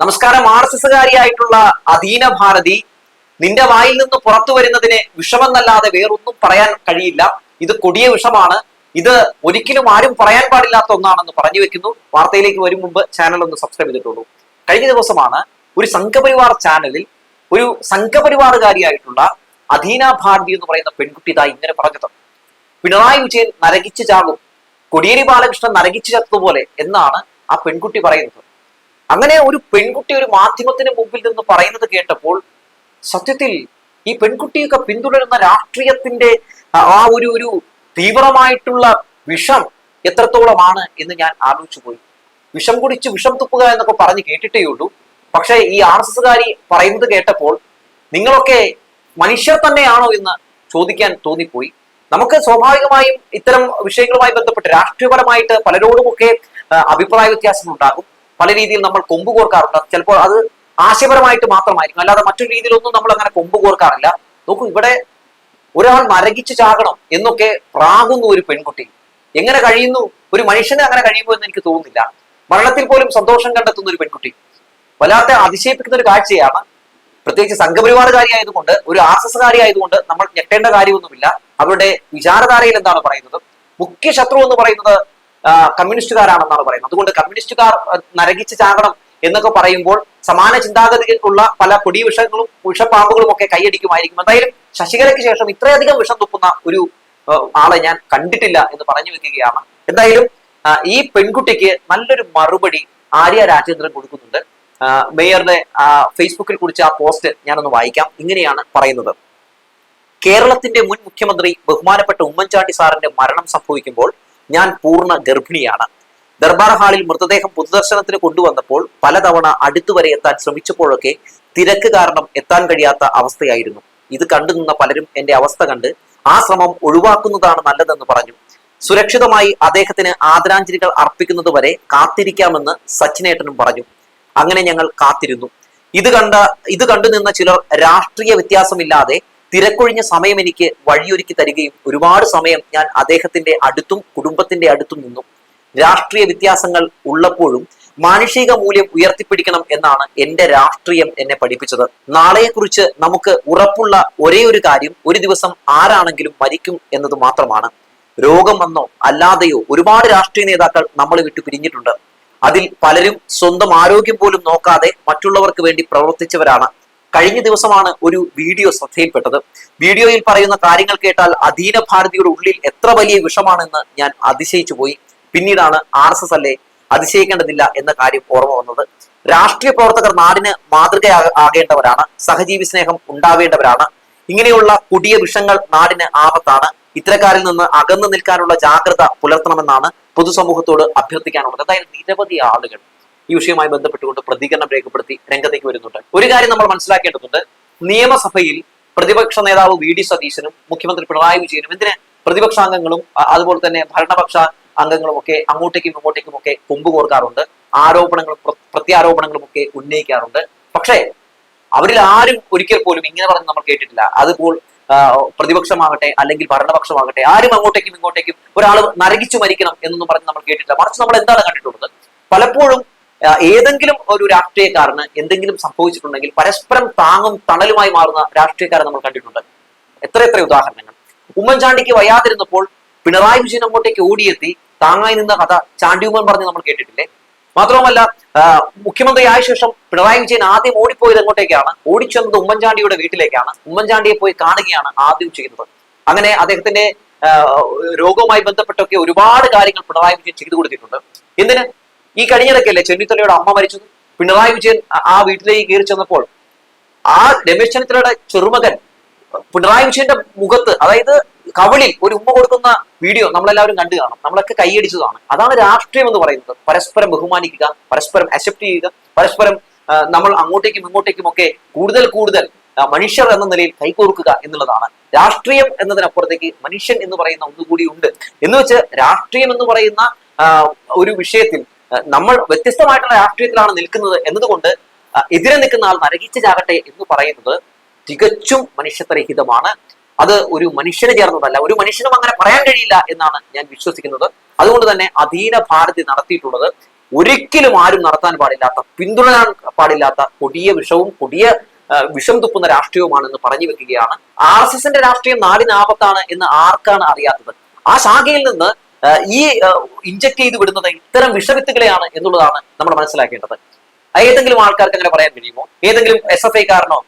നമസ്കാരം എസുകാരിയായിട്ടുള്ള അധീന ഭാരതി നിന്റെ വായിൽ നിന്ന് പുറത്തു വരുന്നതിന് വിഷമെന്നല്ലാതെ വേറൊന്നും പറയാൻ കഴിയില്ല. ഇത് കൊടിയ വിഷമാണ്. ഇത് ഒരിക്കലും ആരും പറയാൻ പാടില്ലാത്ത ഒന്നാണെന്ന് പറഞ്ഞു വെക്കുന്നു. വാർത്തയിലേക്ക് വരും മുമ്പ് ചാനൽ ഒന്ന് സബ്സ്ക്രൈബ് ചെയ്തിട്ടുള്ളൂ. കഴിഞ്ഞ ദിവസമാണ് ഒരു സംഘപരിവാർ ചാനലിൽ ഒരു സംഘപരിവാറുകാരിയായിട്ടുള്ള അധീന ഭാരതി എന്ന് പറയുന്ന പെൺകുട്ടി ഇതാ ഇങ്ങനെ പറഞ്ഞത്. പിണറായി വിജയൻ നരകിച്ചു ചാകും കൊടിയേരി ബാലകൃഷ്ണൻ നരകിച്ചു ചത്തതുപോലെ എന്നാണ് ആ പെൺകുട്ടി പറയുന്നത്. അങ്ങനെ ഒരു പെൺകുട്ടി ഒരു മാധ്യമത്തിന് മുമ്പിൽ നിന്ന് പറയുന്നത് കേട്ടപ്പോൾ സത്യത്തിൽ ഈ പെൺകുട്ടിയൊക്കെ പിന്തുടരുന്ന രാഷ്ട്രീയത്തിന്റെ ആ ഒരു ഒരു തീവ്രമായിട്ടുള്ള വിഷം എത്രത്തോളമാണ് എന്ന് ഞാൻ ആലോചിച്ചു പോയി. വിഷം കുടിച്ച് വിഷം തുപ്പുക എന്നൊക്കെ പറഞ്ഞ് കേട്ടിട്ടേ ഉള്ളൂ. പക്ഷേ ഈ ആർ എസ് എസ്കാരി പറയുന്നത് കേട്ടപ്പോൾ നിങ്ങളൊക്കെ മനുഷ്യർ തന്നെയാണോ എന്ന് ചോദിക്കാൻ തോന്നിപ്പോയി. നമുക്ക് സ്വാഭാവികമായും ഇത്തരം വിഷയങ്ങളുമായി ബന്ധപ്പെട്ട് രാഷ്ട്രീയപരമായിട്ട് പലരോടുമൊക്കെ അഭിപ്രായ വ്യത്യാസങ്ങൾ ഉണ്ടാകും പല രീതിയിൽ നമ്മൾ കൊമ്പ് കോർക്കാറുണ്ട്. ചിലപ്പോൾ അത് ആശയപരമായിട്ട് മാത്രമായിരിക്കും. അല്ലാതെ മറ്റൊരു രീതിയിലൊന്നും നമ്മൾ അങ്ങനെ കൊമ്പ് കോർക്കാറില്ല. നോക്കൂ ഇവിടെ ഒരാൾ മരകിച്ച് ചാകണം എന്നൊക്കെ പ്രാകുന്നു ഒരു പെൺകുട്ടി. എങ്ങനെ കഴിയുന്നു? ഒരു മനുഷ്യന് അങ്ങനെ കഴിയുമോ എന്ന് എനിക്ക് തോന്നുന്നില്ല. മരണത്തിൽ പോലും സന്തോഷം കണ്ടെത്തുന്ന ഒരു പെൺകുട്ടി. വല്ലാത്ത അതിശയിപ്പിക്കുന്ന ഒരു കാഴ്ചയാണ്. പ്രത്യേകിച്ച് സംഘപരിവാറുകാരി ആയതുകൊണ്ട് ഒരു ആർ എസ് ആയതുകൊണ്ട് നമ്മൾ ഞെട്ടേണ്ട കാര്യമൊന്നുമില്ല. അവരുടെ വിചാരധാരയിൽ എന്താണ് പറയുന്നത്? മുഖ്യ ശത്രു എന്ന് പറയുന്നത് കമ്മ്യൂണിസ്റ്റുകാരാണെന്നാണ് പറയുന്നത്. അതുകൊണ്ട് കമ്മ്യൂണിസ്റ്റുകാർ നരകിച്ച് ചാകണം എന്നൊക്കെ പറയുമ്പോൾ സമാന ചിന്താഗതിക്കുള്ള പല കൊടിയ വിഷങ്ങളും വിഷപ്പാമ്പുകളും ഒക്കെ കൈയടിക്കുമായിരിക്കും. എന്തായാലും ശശികലയ്ക്ക് ശേഷം ഇത്രയധികം വിഷം തുപ്പുന്ന ഒരു ആളെ ഞാൻ കണ്ടിട്ടില്ല എന്ന് പറഞ്ഞു വെക്കുകയാണ്. എന്തായാലും ഈ പെൺകുട്ടിക്ക് നല്ലൊരു മറുപടി ആര്യ രാജേന്ദ്രൻ കൊടുക്കുന്നുണ്ട്. മേയറുടെ ഫേസ്ബുക്കിൽ കുറിച്ച് ആ പോസ്റ്റ് ഞാനൊന്ന് വായിക്കാം. ഇങ്ങനെയാണ് പറയുന്നത്. കേരളത്തിന്റെ മുൻ മുഖ്യമന്ത്രി ബഹുമാനപ്പെട്ട ഉമ്മൻചാണ്ടി സാറിന്റെ മരണം സംഭവിക്കുമ്പോൾ ഞാൻ പൂർണ ഗർഭിണിയാണ്. ദർബാർ ഹാളിൽ മൃതദേഹം പൊതുദർശനത്തിന് കൊണ്ടുവന്നപ്പോൾ പലതവണ അടുത്തുവരെ എത്താൻ ശ്രമിച്ചപ്പോഴൊക്കെ തിരക്ക് കാരണം എത്താൻ കഴിയാത്ത അവസ്ഥയായിരുന്നു. ഇത് കണ്ടുനിന്ന പലരും എന്റെ അവസ്ഥ കണ്ട് ആ ശ്രമം ഒഴിവാക്കുന്നതാണ് നല്ലതെന്ന് പറഞ്ഞു. സുരക്ഷിതമായി അദ്ദേഹത്തിന് ആദരാഞ്ജലികൾ അർപ്പിക്കുന്നത് വരെ കാത്തിരിക്കാമെന്ന് സച്ചിനേട്ടനും പറഞ്ഞു. അങ്ങനെ ഞങ്ങൾ കാത്തിരുന്നു. ഇത് കണ്ട ഇത് കണ്ടു നിന്ന ചിലർ രാഷ്ട്രീയ വ്യത്യാസമില്ലാതെ തിരക്കൊഴിഞ്ഞ സമയം എനിക്ക് വഴിയൊരുക്കി തരികയും ഒരുപാട് സമയം ഞാൻ അദ്ദേഹത്തിന്റെ അടുത്തും കുടുംബത്തിന്റെ അടുത്തും നിന്നും. രാഷ്ട്രീയ വ്യത്യാസങ്ങൾ ഉള്ളപ്പോഴും മാനുഷിക മൂല്യം ഉയർത്തിപ്പിടിക്കണം എന്നാണ് എന്റെ രാഷ്ട്രീയം എന്നെ പഠിപ്പിച്ചത്. നാളെയെക്കുറിച്ച് നമുക്ക് ഉറപ്പുള്ള ഒരേ ഒരു കാര്യം ഒരു ദിവസം ആരാണെങ്കിലും മരിക്കും എന്നത് മാത്രമാണ്. രോഗം വന്നോ അല്ലാതെയോ ഒരുപാട് രാഷ്ട്രീയ നേതാക്കൾ നമ്മളെ വിട്ടു പിരിഞ്ഞിട്ടുണ്ട്. അതിൽ പലരും സ്വന്തം ആരോഗ്യം പോലും നോക്കാതെ മറ്റുള്ളവർക്ക് വേണ്ടി പ്രവർത്തിച്ചവരാണ് കഴിഞ്ഞ ദിവസമാണ് ഒരു വീഡിയോ ശ്രദ്ധയിൽപ്പെട്ടത്. വീഡിയോയിൽ പറയുന്ന കാര്യങ്ങൾ കേട്ടാൽ അധീന ഭാരതിയുടെ ഉള്ളിൽ എത്ര വലിയ വിഷമാണെന്ന് ഞാൻ അതിശയിച്ചു പോയി. പിന്നീടാണ് ആർ എസ് എസ് അല്ലേ അതിശയിക്കേണ്ടതില്ല എന്ന കാര്യം ഓർമ്മ വന്നത്. രാഷ്ട്രീയ പ്രവർത്തകർ നാടിന് മാതൃക ആകേണ്ടവരാണ്. സഹജീവി സ്നേഹം ഉണ്ടാവേണ്ടവരാണ്. ഇങ്ങനെയുള്ള കുടിയ വിഷങ്ങൾ നാടിന് ആപത്താണ്. ഇത്തരക്കാരിൽ നിന്ന് അകന്നു നിൽക്കാനുള്ള ജാഗ്രത പുലർത്തണമെന്നാണ് പൊതുസമൂഹത്തോട് അഭ്യർത്ഥിക്കാനുള്ളത്. അതായത് നിരവധി ആളുകൾ ഈ വിഷയവുമായി ബന്ധപ്പെട്ടുകൊണ്ട് പ്രതികരണം രേഖപ്പെടുത്തി രംഗത്തേക്ക് വരുന്നുണ്ട്. ഒരു കാര്യം നമ്മൾ മനസ്സിലാക്കേണ്ടതുണ്ട്. നിയമസഭയിൽ പ്രതിപക്ഷ നേതാവ് വി ഡി സതീശനും മുഖ്യമന്ത്രി പിണറായി വിജയനും എന്തിന് പ്രതിപക്ഷാംഗങ്ങളും അതുപോലെ തന്നെ ഭരണപക്ഷ അംഗങ്ങളും ഒക്കെ അങ്ങോട്ടേക്കും ഇങ്ങോട്ടേക്കും ഒക്കെ കൊമ്പ് കോർക്കാറുണ്ട്. ആരോപണങ്ങളും പ്ര- പ്രത്യാരോപണങ്ങളും ഒക്കെ ഉന്നയിക്കാറുണ്ട്. പക്ഷേ അവരിൽ ആരും ഒരിക്കൽ പോലും ഇങ്ങനെ പറഞ്ഞ് നമ്മൾ കേട്ടിട്ടില്ല. അതിപ്പോൾ പ്രതിപക്ഷമാകട്ടെ അല്ലെങ്കിൽ ഭരണപക്ഷമാകട്ടെ ആരും അങ്ങോട്ടേക്കും ഇങ്ങോട്ടേക്കും ഒരാൾ നരകിച്ചു മരിക്കണം എന്നൊന്നും പറഞ്ഞ് നമ്മൾ കേട്ടിട്ടില്ല. മറിച്ച് നമ്മൾ എന്താണ് കണ്ടിട്ടുള്ളത്? പലപ്പോഴും ഏതെങ്കിലും ഒരു രാഷ്ട്രീയക്കാരന് എന്തെങ്കിലും സംഭവിച്ചിട്ടുണ്ടെങ്കിൽ പരസ്പരം താങ്ങും തണലുമായി മാറുന്ന രാഷ്ട്രീയക്കാരെ നമ്മൾ കണ്ടിട്ടുണ്ട്. എത്ര എത്ര ഉദാഹരണങ്ങൾ. ഉമ്മൻചാണ്ടിക്ക് വയ്യാതിരുന്നപ്പോൾ പിണറായി വിജയൻ അങ്ങോട്ടേക്ക് ഓടിയെത്തി താങ്ങായി നിന്ന കഥ ചാണ്ടിയുമ്മൻ പറഞ്ഞ് നമ്മൾ കേട്ടിട്ടില്ലേ? മാത്രവുമല്ല മുഖ്യമന്ത്രി മുഖ്യമന്ത്രിയായ ശേഷം പിണറായി വിജയൻ ആദ്യം ഓടിപ്പോയത് എങ്ങോട്ടേക്കാണ്? ഓടിച്ചെന്നത് ഉമ്മൻചാണ്ടിയുടെ വീട്ടിലേക്കാണ്. ഉമ്മൻചാണ്ടിയെ പോയി കാണുകയാണ് ആദ്യം ചെയ്യുന്നത്. അങ്ങനെ അദ്ദേഹത്തിന്റെ രോഗവുമായി ബന്ധപ്പെട്ടൊക്കെ ഒരുപാട് കാര്യങ്ങൾ പിണറായി വിജയൻ ചെയ്തു കൊടുത്തിട്ടുണ്ട്. എന്തിന്? ഈ കഴിഞ്ഞിടയ്ക്കല്ലേ ചെന്നിത്തലയുടെ അമ്മ മരിച്ചത്? പിണറായി വിജയൻ ആ- വീട്ടിലേക്ക് കയറി ചെന്നപ്പോൾ ആ രമേശ് ചെന്നിത്തലയുടെ ചെറുമകൻ പിണറായി വിജയന്റെ മുഖത്ത് അതായത് കവിളിൽ ഒരു ഉമ്മ കൊടുക്കുന്ന വീഡിയോ നമ്മളെല്ലാവരും കണ്ടു കാണും. നമ്മളൊക്കെ കൈയടിച്ചതാണ്. അതാണ് രാഷ്ട്രീയം എന്ന് പറയുന്നത്. പരസ്പരം ബഹുമാനിക്കുക പരസ്പരം അക്സെപ്റ്റ് ചെയ്യുക പരസ്പരം നമ്മൾ അങ്ങോട്ടേക്കും ഇങ്ങോട്ടേക്കും ഒക്കെ കൂടുതൽ കൂടുതൽ മനുഷ്യർ എന്ന നിലയിൽ കൈകോർക്കുക എന്നുള്ളതാണ്. രാഷ്ട്രീയം എന്നതിനപ്പുറത്തേക്ക് മനുഷ്യൻ എന്ന് പറയുന്ന ഒന്നുകൂടി ഉണ്ട്. എന്ന് വെച്ച് രാഷ്ട്രീയം എന്ന് പറയുന്ന ഒരു വിഷയത്തിൽ നമ്മൾ വ്യത്യസ്തമായിട്ടുള്ള രാഷ്ട്രീയത്തിലാണ് നിൽക്കുന്നത് എന്നതുകൊണ്ട് എതിരെ നിൽക്കുന്ന ആൾ നരകിച്ച് ചാകട്ടെ എന്ന് പറയുന്നത് തികച്ചും മനുഷ്യത്വരഹിതമാണ്. അത് ഒരു മനുഷ്യന് ചേർന്നതല്ല ഒരു മനുഷ്യനും അങ്ങനെ പറയാൻ കഴിയില്ല എന്നാണ് ഞാൻ വിശ്വസിക്കുന്നത്. അതുകൊണ്ട് തന്നെ അധീന ഭാരതി നടത്തിയിട്ടുള്ളത് ഒരിക്കലും ആരും നടത്താൻ പാടില്ലാത്ത പിന്തുടരാൻ പാടില്ലാത്ത കൊടിയ വിഷവും കൊടിയ വിഷം തുപ്പുന്ന രാഷ്ട്രീയവുമാണെന്ന് പറഞ്ഞു വെക്കുകയാണ്. ആർ എസ് എസിന്റെ രാഷ്ട്രീയം നാടിനാപത്താണ് എന്ന് ആർക്കാണ് അറിയാത്തത്? ആ ശാഖയിൽ നിന്ന് ഈ ഇഞ്ചക്ട് ചെയ്ത് വിടുന്നത് ഇത്തരം വിഷവിത്തുകളെയാണ് എന്നുള്ളതാണ് നമ്മൾ മനസ്സിലാക്കേണ്ടത്. ഏതെങ്കിലും ആൾക്കാർക്ക് അങ്ങനെ പറയാൻ കഴിയുമോ? ഏതെങ്കിലും എസ് എഫ് ഐക്കാരനോ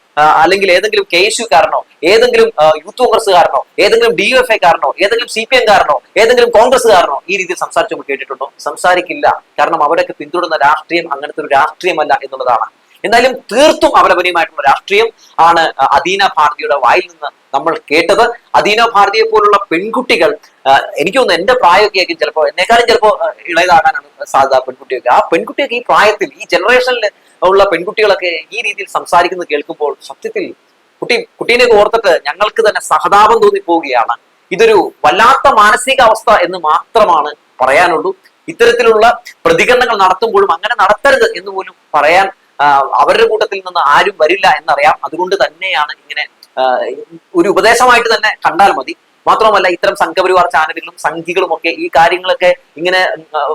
അല്ലെങ്കിൽ ഏതെങ്കിലും കെ എസ് യുക്കാരനോ ഏതെങ്കിലും യൂത്ത് കോൺഗ്രസ്സുകാരനോ ഏതെങ്കിലും ഡി എഫ് ഐക്കാരനോ ഏതെങ്കിലും സി പി എംകാരനോ ഏതെങ്കിലും കാരണോ ഈ രീതിയിൽ സംസാരിച്ചു കേട്ടിട്ടുണ്ടോ? സംസാരിക്കില്ല. കാരണം അവരൊക്കെ പിന്തുടരുന്ന രാഷ്ട്രീയം അങ്ങനത്തെ ഒരു രാഷ്ട്രീയമല്ല എന്നുള്ളതാണ്. എന്തായാലും തീർത്തും അപലപനീയമായിട്ടുള്ള രാഷ്ട്രീയം ആണ് അദീന ഭാരതിയുടെ വായിൽ നിന്ന് നമ്മൾ കേട്ടത്. അദീന ഭാരതിയെ പോലുള്ള പെൺകുട്ടികൾ എനിക്ക് തോന്നുന്നു എന്റെ പ്രായമൊക്കെ ചിലപ്പോൾ എന്നെക്കാളും ചിലപ്പോൾ ഇളയതാകാനാണ് സാധ്യത പെൺകുട്ടിയൊക്കെ ആ പെൺകുട്ടിയൊക്കെ ഈ പ്രായത്തിൽ ഈ ജനറേഷനിൽ ഉള്ള പെൺകുട്ടികളൊക്കെ ഈ രീതിയിൽ സംസാരിക്കുന്നത് കേൾക്കുമ്പോൾ സത്യത്തിൽ കുട്ടി കുട്ടീനെ ഓർത്തിട്ട് ഞങ്ങൾക്ക് തന്നെ സഹതാപം തോന്നിപ്പോവുകയാണ്. ഇതൊരു വല്ലാത്ത മാനസികാവസ്ഥ എന്ന് മാത്രമാണ് പറയാനുള്ളൂ. ഇത്തരത്തിലുള്ള പ്രതികരണങ്ങൾ നടത്തുമ്പോഴും അങ്ങനെ നടത്തരുത് എന്ന് പോലും പറയാൻ അവരുടെ കൂട്ടത്തിൽ നിന്ന് ആരും വരില്ല എന്നറിയാം. അതുകൊണ്ട് തന്നെയാണ് ഇങ്ങനെ ഒരു ഉപദേശമായിട്ട് തന്നെ കണ്ടാൽ മതി. മാത്രമല്ല ഇത്തരം സംഘപരിവാർ ചാനലുകളും സംഘികളും ഒക്കെ ഈ കാര്യങ്ങളൊക്കെ ഇങ്ങനെ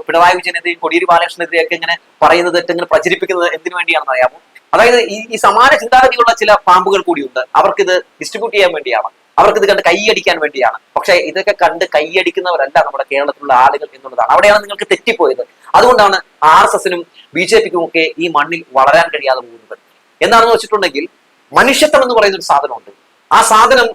പിണറായി വിജയനെതിരെയും കൊടിയേരി ബാലകൃഷ്ണനെതിരെയൊക്കെ ഇങ്ങനെ പറയുന്നത് ഇങ്ങനെ പ്രചരിപ്പിക്കുന്നത് എന്തിനു വേണ്ടിയാണെന്ന് അറിയാമോ? അതായത് ഈ ഈ സമാന ചിന്താഗതിയുള്ള ചില പാമ്പുകൾ കൂടിയുണ്ട്. അവർക്കിത് ഡിസ്ട്രിബ്യൂട്ട് ചെയ്യാൻ വേണ്ടിയാണ്. അവർക്കിത് കണ്ട് കൈയടിക്കാൻ വേണ്ടിയാണ്. പക്ഷേ ഇതൊക്കെ കണ്ട് കൈയടിക്കുന്നവരല്ല നമ്മുടെ കേരളത്തിലുള്ള ആളുകൾ എന്നുള്ളതാണ്. അവിടെയാണ് നിങ്ങൾക്ക് തെറ്റിപ്പോയത്. അതുകൊണ്ടാണ് ആർ എസ് എസിനും ബി ജെ പിക്കും ഒക്കെ ഈ മണ്ണിൽ വളരാൻ കഴിയാതെ പോകുന്നത്. എന്താണെന്ന് വെച്ചിട്ടുണ്ടെങ്കിൽ മനുഷ്യത്വം എന്ന് പറയുന്ന ഒരു സാധനമുണ്ട്. ആ സാധനം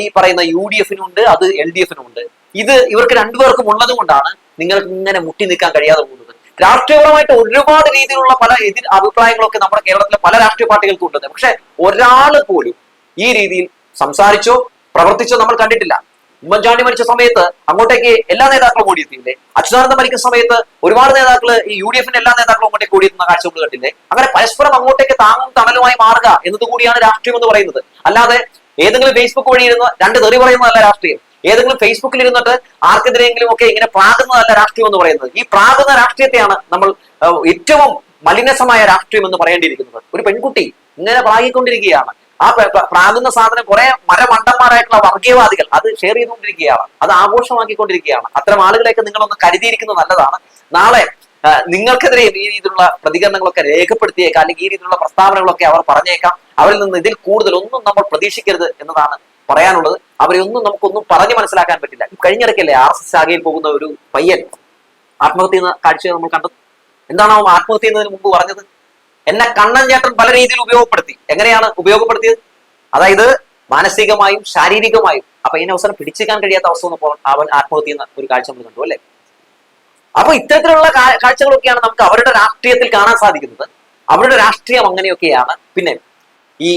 ഈ പറയുന്ന യു ഡി എഫിനും ഉണ്ട് അത് എൽ ഡി എഫിനും ഉണ്ട് ഇത് ഇവർക്ക് രണ്ടുപേർക്കും ഉള്ളത് കൊണ്ടാണ് നിങ്ങൾക്ക് ഇങ്ങനെ മുട്ടി നിൽക്കാൻ കഴിയാതെ പോകുന്നത്. രാഷ്ട്രീയപരമായിട്ട് ഒരുപാട് രീതിയിലുള്ള പല എതിർ അഭിപ്രായങ്ങളൊക്കെ നമ്മുടെ കേരളത്തിലെ പല രാഷ്ട്രീയ പാർട്ടികൾക്കും ഉണ്ട് പക്ഷെ ഒരാൾ പോലും ഈ രീതിയിൽ സംസാരിച്ചോ പ്രവർത്തിച്ചോ നമ്മൾ കണ്ടിട്ടില്ല. ഉമ്മൻചാണ്ടി മരിച്ച സമയത്ത് അങ്ങോട്ടേക്ക് എല്ലാ നേതാക്കളും ഓടിയെത്തിയില്ലേ? അച്യുതാനന്ദ മരിക്കുന്ന സമയത്ത് ഒരുപാട് നേതാക്കൾ ഈ യു ഡി എഫിന്റെ എല്ലാ നേതാക്കളും അങ്ങോട്ടേക്ക് ഓടിയെത്തുന്ന കാഴ്ച നമ്മൾ കണ്ടില്ലേ? അങ്ങനെ പരസ്പരം അങ്ങോട്ടേക്ക് താങ്ങും തണലുമായി മാറുക എന്നതുകൂടിയാണ് രാഷ്ട്രീയം എന്ന് പറയുന്നത്. അല്ലാതെ ഏതെങ്കിലും ഫേസ്ബുക്ക് വഴി ഇരുന്ന് രണ്ട് തെറി പറയുന്നതല്ല രാഷ്ട്രീയം. ഏതെങ്കിലും ഫേസ്ബുക്കിൽ ഇരുന്നിട്ട് ആർക്കെതിരെയെങ്കിലും ഒക്കെ ഇങ്ങനെ പ്രാകുന്നതല്ല രാഷ്ട്രീയം എന്ന് പറയുന്നത്. ഈ പ്രാകുന്ന രാഷ്ട്രീയത്തെയാണ് നമ്മൾ ഏറ്റവും മലിനസമായ രാഷ്ട്രീയം എന്ന് പറയേണ്ടിയിരിക്കുന്നത്. ഒരു പെൺകുട്ടി ഇങ്ങനെ പ്രാഗിക്കൊണ്ടിരിക്കുകയാണ് ആ പ്രാകുന്ന സാധനം കുറെ മരമണ്ടന്മാരായിട്ടുള്ള വർഗീയവാദികൾ അത് ഷെയർ ചെയ്തുകൊണ്ടിരിക്കുകയാണ്. അത് ആഘോഷമാക്കിക്കൊണ്ടിരിക്കുകയാണ്. അത്തരം ആളുകളെയൊക്കെ നിങ്ങളൊന്ന് കരുതിയിരിക്കുന്നത് നല്ലതാണ്. നാളെ നിങ്ങൾക്കെതിരെ ഈ രീതിയിലുള്ള പ്രതികരണങ്ങളൊക്കെ രേഖപ്പെടുത്തിയേക്കാം. അല്ലെങ്കിൽ ഈ രീതിയിലുള്ള പ്രസ്താവനകളൊക്കെ അവർ പറഞ്ഞേക്കാം. അവരിൽ നിന്ന് ഇതിൽ കൂടുതൽ ഒന്നും നമ്മൾ പ്രതീക്ഷിക്കരുത് എന്നതാണ് പറയാനുള്ളത്. അവരെ ഒന്നും നമുക്കൊന്നും പറഞ്ഞു മനസ്സിലാക്കാൻ പറ്റില്ല. കഴിഞ്ഞിടയ്ക്കല്ലേ ആർ എസ് ശാഖയിൽ പോകുന്ന ഒരു പയ്യൻ ആത്മഹത്യ കാഴ്ച നമ്മൾ കണ്ടത്? എന്താണ് അവൻ ആത്മഹത്യ ചെയ്യുന്നതിന് മുമ്പ് പറഞ്ഞത്? എന്നെ കണ്ണൻ ചേട്ടൻ പല രീതിയിൽ ഉപയോഗപ്പെടുത്തി. എങ്ങനെയാണ് ഉപയോഗപ്പെടുത്തിയത്? അതായത് മാനസികമായും ശാരീരികമായും. അപ്പൊ ഇതിനെ അവസരം പിടിച്ചേക്കാൻ കഴിയാത്ത അവസ്ഥ വന്നപ്പോൾ അവൻ ആത്മഹത്യ ചെയ്യുന്ന ഒരു കാഴ്ച നമ്മൾ കണ്ടു അല്ലേ? അപ്പൊ ഇത്തരത്തിലുള്ള കാഴ്ചകളൊക്കെയാണ് നമുക്ക് അവരുടെ രാഷ്ട്രീയത്തിൽ കാണാൻ സാധിക്കുന്നത്. അവരുടെ രാഷ്ട്രീയം അങ്ങനെയൊക്കെയാണ്. പിന്നെ ഈ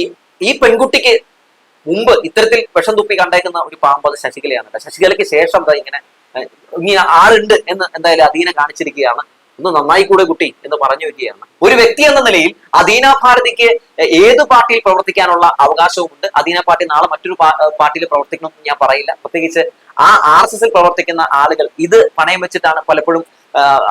ഈ പെൺകുട്ടിക്ക് മുമ്പ് ഇത്തരത്തിൽ വിഷം തുപ്പി കണ്ടേക്കുന്ന ഒരു പാമ്പ് അത് ശശികലയാണ്. ശശികലയ്ക്ക് ശേഷം ഇങ്ങനെ ഇങ്ങനെ ആളുണ്ട് എന്ന് എന്തായാലും അധീനം കാണിച്ചിരിക്കുകയാണ്. ഒന്ന് നന്നായി കൂടെ കുട്ടി എന്ന് പറഞ്ഞു വരികയാണ്. ഒരു വ്യക്തി എന്ന നിലയിൽ അദീന ഭാരതിക്ക് ഏത് പാർട്ടിയിൽ പ്രവർത്തിക്കാനുള്ള അവകാശവുമുണ്ട്. അദീന പാർട്ടി നാളെ മറ്റൊരു പാർട്ടിയിൽ പ്രവർത്തിക്കണമെന്ന് ഞാൻ പറയില്ല. പ്രത്യേകിച്ച് ആ ആർ എസ് എസിൽ പ്രവർത്തിക്കുന്ന ആളുകൾ ഇത് പണയം വെച്ചിട്ടാണ് പലപ്പോഴും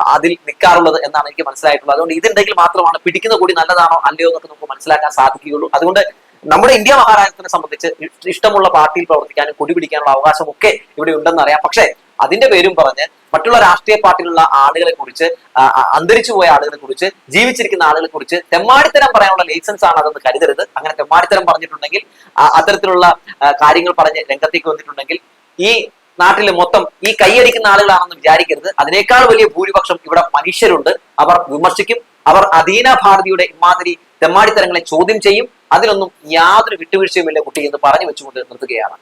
അതിൽ നിൽക്കാറുള്ളത് എന്നാണ് എനിക്ക് മനസ്സിലായിട്ടുള്ളത്. അതുകൊണ്ട് ഇതുണ്ടെങ്കിൽ മാത്രമാണ് പിടിക്കുന്ന കൂടി നല്ലതാണോ അല്ലയോ എന്നൊക്കെ നമുക്ക് മനസ്സിലാക്കാൻ സാധിക്കുകയുള്ളൂ. അതുകൊണ്ട് നമ്മുടെ ഇന്ത്യ മഹാരാജ്യത്തിനെ സംബന്ധിച്ച് ഇഷ്- ഇഷ്ടമുള്ള പാർട്ടിയിൽ പ്രവർത്തിക്കാനും കൊടി പിടിക്കാനുള്ള അവകാശമൊക്കെ ഇവിടെ ഉണ്ടെന്ന് അറിയാം. പക്ഷേ അതിന്റെ പേരും പറഞ്ഞ് മറ്റുള്ള രാഷ്ട്രീയ പാർട്ടിയിലുള്ള ആളുകളെ കുറിച്ച് അന്തരിച്ചു പോയ ആളുകളെ കുറിച്ച് ജീവിച്ചിരിക്കുന്ന ആളുകളെ കുറിച്ച് തെമ്മാടിത്തരം പറയാനുള്ള ലൈസൻസ് ആണ് അതെന്ന് കരുതരുത്. അങ്ങനെ തെമ്മാടിത്തരം പറഞ്ഞിട്ടുണ്ടെങ്കിൽ അത്തരത്തിലുള്ള കാര്യങ്ങൾ പറഞ്ഞ് രംഗത്തേക്ക് വന്നിട്ടുണ്ടെങ്കിൽ ഈ നാട്ടിൽ മൊത്തം ഈ കൈയടിക്കുന്ന ആളുകളാണെന്ന് വിചാരിക്കരുത്. അതിനേക്കാൾ വലിയ ഭൂരിപക്ഷം ഇവിടെ മനുഷ്യരുണ്ട്. അവർ വിമർശിക്കും. അവർ അധീന ഭാരതിയുടെ ഇമാതിരി തെമ്മാടിത്തരങ്ങളെ ചോദ്യം ചെയ്യും. അതിനൊന്നും യാതൊരു വിട്ടുവീഴ്ചയുമില്ല കുട്ടി എന്ന് പറഞ്ഞു വെച്ചുകൊണ്ട് നിർത്തുകയാണ്.